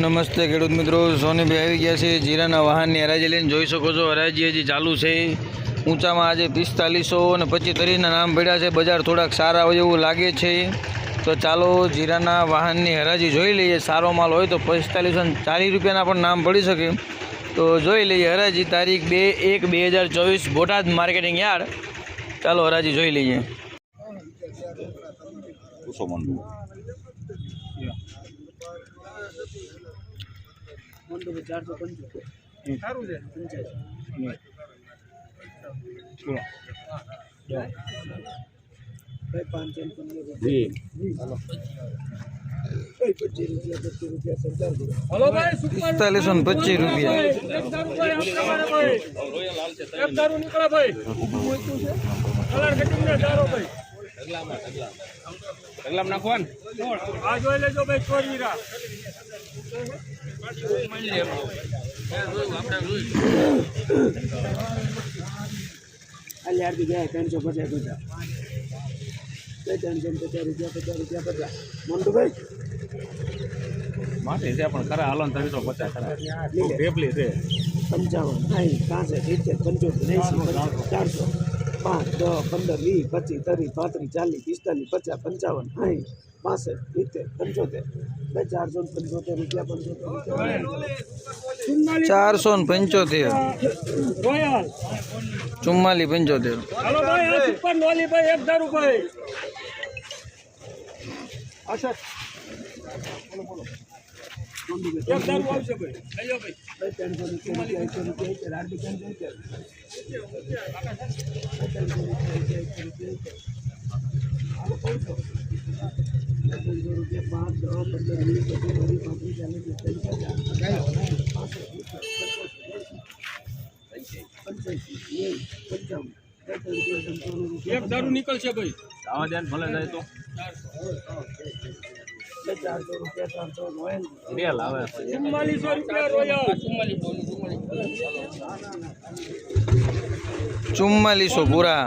નમસ્તે ખેડૂત મિત્રો સોનીભાઈ આવી ગયા છે જીરાના વાહનની હરાજી લઈને. જોઈ શકો છો, હરાજી હજી ચાલુ છે. ઊંચામાં આજે પિસ્તાલીસો અને પચીસ તરીના નામ પડ્યા છે. બજાર થોડાક સારા હોય એવું લાગે છે. તો ચાલો, જીરાના વાહનની હરાજી જોઈ લઈએ. સારો માલ હોય તો પિસ્તાલીસો ચાલીસ રૂપિયાના પણ નામ પડી શકે. તો જોઈ લઈએ, હરાજી તારીખ બે એક બે હજાર ચોવીસ, બોટાદ માર્કેટિંગ યાર્ડ. ચાલો, હરાજી જોઈ લઈએ. પૂછો મંડુ જી પિસ્તાલીસો ને પચીસ રૂપિયા પગલામ નાખવાન ત્રણસો પચાસ પચાસ. ત્રણસો પચાસ રૂપિયા પચાસ રૂપિયા પચાસ. મોન્ટુભાઈ? માટે છે પણ ખરા હાલો ત્રણસો પચાસ ખરા. ઢેપલી છે. પંચાવન સાઠ પાસઠ સિત્તેર પંચોતેર એંસી ચારસો. પાંચ દસ પંદર વીસ પચીસ ત્રીસ પાંત્રીસ ચાલીસ પિસ્તાલીસ પચાસ પંચાવન સાહીઠ પાસઠ સિત્તેર પંચોતેર. બે ચારસો ને પંચોતેર રૂપિયા પંચોતેર ચારસો ને પંચોતેર. ચુમ્માલી ચુમ્માલીસ પંચોતેર. અસર એક દારૂ એક દારૂ નીકળશે ભાઈ. આવા ધ્યાન ભલે જાય તો. ચારસો રૂપિયા ચારસો ચુમ્માલીસો રૂપિયા રોયલ ચુમ્માલીસો પૂરા.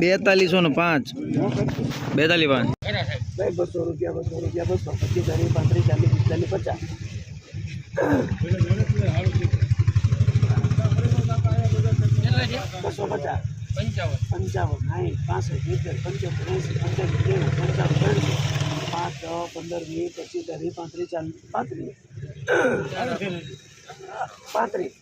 બેતાલીસો ને પાંચ. બેતાલીસ પાંચ. બસો રૂપિયા બસો રૂપિયા બસો પચીસ ચાલીસ પાંત્રીસ ચાલીસ પિસ્તાલીસ પચાસ બસો પચાસ પંચાવન પંચાવન પાસઠ સિત્તેર પંચોતેર એંસી પંચાવન નેવું પાંચ પંદર વીસ પચીસ ત્રીસ પાંત્રીસ ચાલીસ પાંત્રીસ પાંત્રીસ.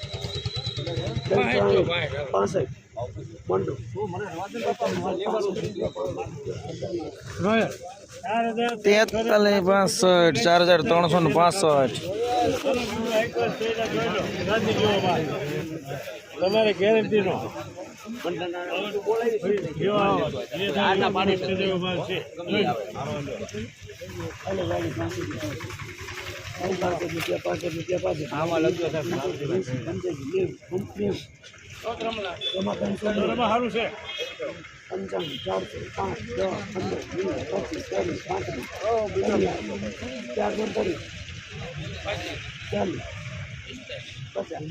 પાસઠ. તેતાલીસ પાસઠ. ચાર હજાર ત્રણસો ને પાસઠ. તમારે ગેરંટી નો સારું છે પંચાવન ચારસો. પાંચ દસ પંદર વીસ પચીસ ચાલીસ પાંત્રીસ ચાર ત્રીસ ચાલીસ પચાસ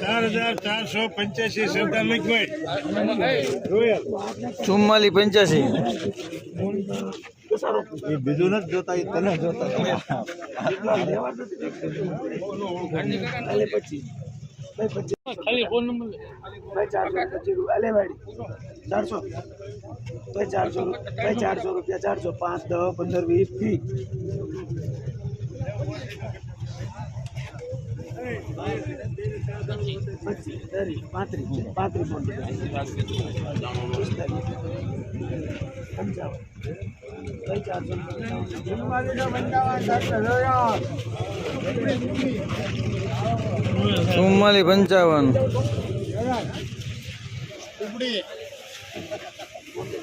ચાર હજાર ચારસો પંચ્યાસી સરદાર લખભાઈ ચુમ્માલી પંચ્યાસી. એ બીજું નથી જોતા, એ તને જોતા. ખાલી ફોન પચીસ ચારસો ચારસો ચારસો રૂપિયા ચારસો પાંચ દસ પંદર વીસ ત્રીસ પાંત્રીસ પાંત્રીસ ચુમ્માલી પંચાવન.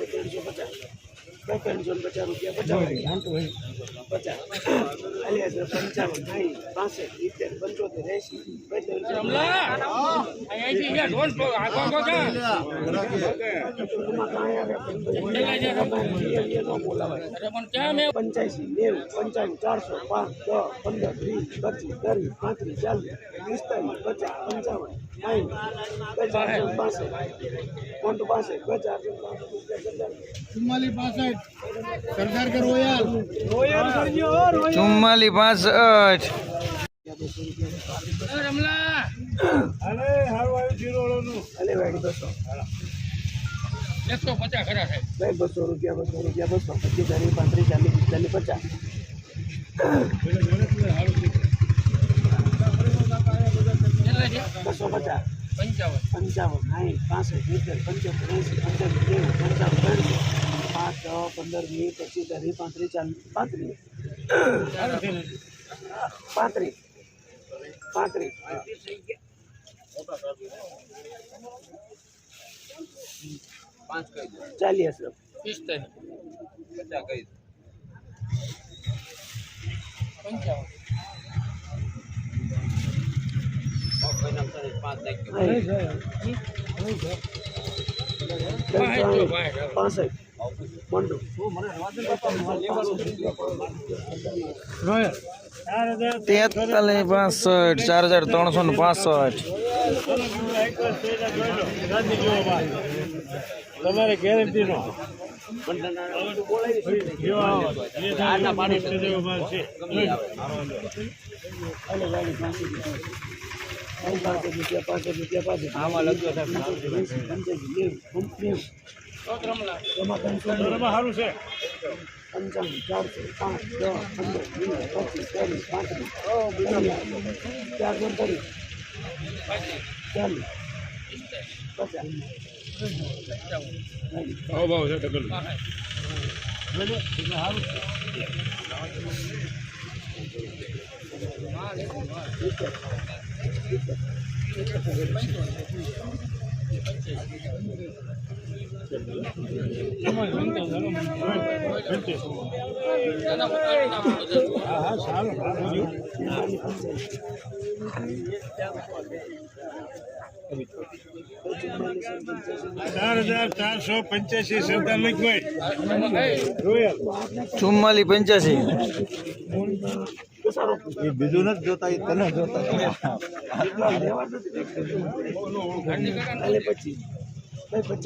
ત્રણસો ને પચાસ રૂપિયા પચાસ પચાસ. અલ્યા પંચાવન સાઠ પાસઠ સિત્તેર પંચોતેર એસી પંચ્યાસી નેવું પંચાવન ચારસો પાંચ દસ પંદર વીસ પચીસ ત્રીસ પાંત્રીસ ચાલીસ પિસ્તાલીસ પચાસ પંચાવન. ચુમ્માલી પાસઠ. વાડી બસો. રૂપિયા બસો રૂપિયા બસો. પચીસ ચાલીસ પાંત્રીસ ચાલીસ પિસ્તાલીસ પચાસ. બસો પચાસ પંચાવન સાઠ પાસઠ સિત્તેર પંચોતેર એંસી પંચાવન નેવું પંચાવન ત્રણસો પાંચ દસ પંદર વીસ પચીસ ત્રીસ પાંત્રીસ ચાલીસ પાંત્રીસ પાંત્રીસ પાંત્રીસ ચાલીસ પાસઠ મંડુ રોયલ ચાર હજાર તેતાલીસ પાસઠ ચાર હજાર ત્રણસો ને પાસઠ. તમારે ગેરંટી નો. પાંચ રૂપિયા પાંચ રૂપિયા પાંચ આમાં લગ્યો સારું છે પંચાવન ચારસો પાંચ દસ પંદર વીસ પચીસ ચાલીસ પાંત્રીસ ચારસો ત્રીસ ચાલીસ પચાસ હા સારું ચાર હજાર ચારસો પંચ્યાસી સરદાર લખભાઈ ચુમ્માલી પંચ્યાસી. બીજું નથી જોતા એ તને જોતા. લેવા